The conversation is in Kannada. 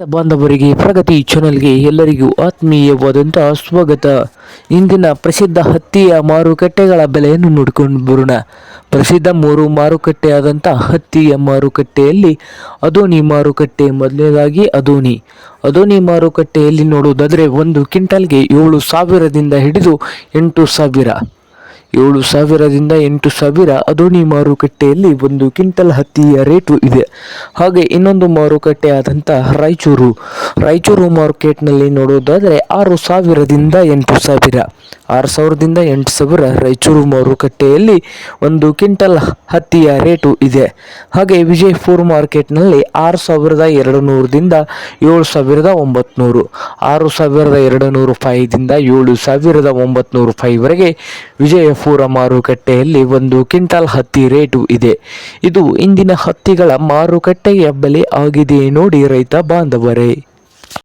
ಬಾಂಧವರಿಗೆ ಪ್ರಗತಿ ಚಾನಲ್ಗೆ ಎಲ್ಲರಿಗೂ ಆತ್ಮೀಯವಾದಂತಹ ಸ್ವಾಗತ. ಇಂದಿನ ಪ್ರಸಿದ್ಧ ಹತ್ತಿಯ ಮಾರುಕಟ್ಟೆಗಳ ಬೆಲೆಯನ್ನು ನೋಡಿಕೊಂಡು ಬರೋಣ. ಪ್ರಸಿದ್ಧ ಮೂರು ಮಾರುಕಟ್ಟೆ ಮಾರುಕಟ್ಟೆಯಾದಂಥ ಹತ್ತಿಯ ಮಾರುಕಟ್ಟೆಯಲ್ಲಿ ಅದೋನಿ ಮಾರುಕಟ್ಟೆ ಮೊದಲನೇದಾಗಿ ಅದೋನಿ ಅದೋನಿ ಮಾರುಕಟ್ಟೆಯಲ್ಲಿ ನೋಡುವುದಾದರೆ ಒಂದು ಕ್ವಿಂಟಲ್ಗೆ ಏಳು ಸಾವಿರದಿಂದ ಹಿಡಿದು ಎಂಟು ಸಾವಿರ. ಏಳು ಸಾವಿರದಿಂದ ಎಂಟು ಸಾವಿರ ಅದೋನಿ ಮಾರುಕಟ್ಟೆಯಲ್ಲಿ ಒಂದು ಕ್ವಿಂಟಲ್ ಹತ್ತಿಯ ರೇಟು ಇದೆ. ಹಾಗೆ ಇನ್ನೊಂದು ಮಾರುಕಟ್ಟೆ ಆದಂಥ ರಾಯಚೂರು. ರಾಯಚೂರು ಮಾರ್ಕೆಟ್ನಲ್ಲಿ ನೋಡೋದಾದರೆ ಆರು ಸಾವಿರದಿಂದ ಎಂಟು ಸಾವಿರ. ಆರು ಸಾವಿರದಿಂದ ಎಂಟು ಸಾವಿರ ರಾಯಚೂರು ಮಾರುಕಟ್ಟೆಯಲ್ಲಿ ಒಂದು ಕ್ವಿಂಟಲ್ ಹತ್ತಿಯ ರೇಟು ಇದೆ. ಹಾಗೆ ವಿಜಯಪುರ ಮಾರ್ಕೆಟ್ನಲ್ಲಿ ಆರು ಸಾವಿರದ ಎರಡು ನೂರದಿಂದ ಏಳು ಸಾವಿರದ ಒಂಬತ್ನೂರು. ಆರು ಸಾವಿರದ ಎರಡು ನೂರು ರೂಪಾಯಿದಿಂದ ಏಳು ಸಾವಿರದ ಒಂಬತ್ನೂರು ರೂಪಾಯಿವರೆಗೆ ವಿಜಯಪುರ ಮಾರುಕಟ್ಟೆಯಲ್ಲಿ ಒಂದು ಕ್ವಿಂಟಲ್ ಹತ್ತಿ ರೇಟು ಇದೆ. ಇದು ಇಂದಿನ ಹತ್ತಿಗಳ ಮಾರುಕಟ್ಟೆಯ ಬೆಲೆ ಆಗಿದೆ ನೋಡಿ ರೈತ ಬಾಂಧವರೇ.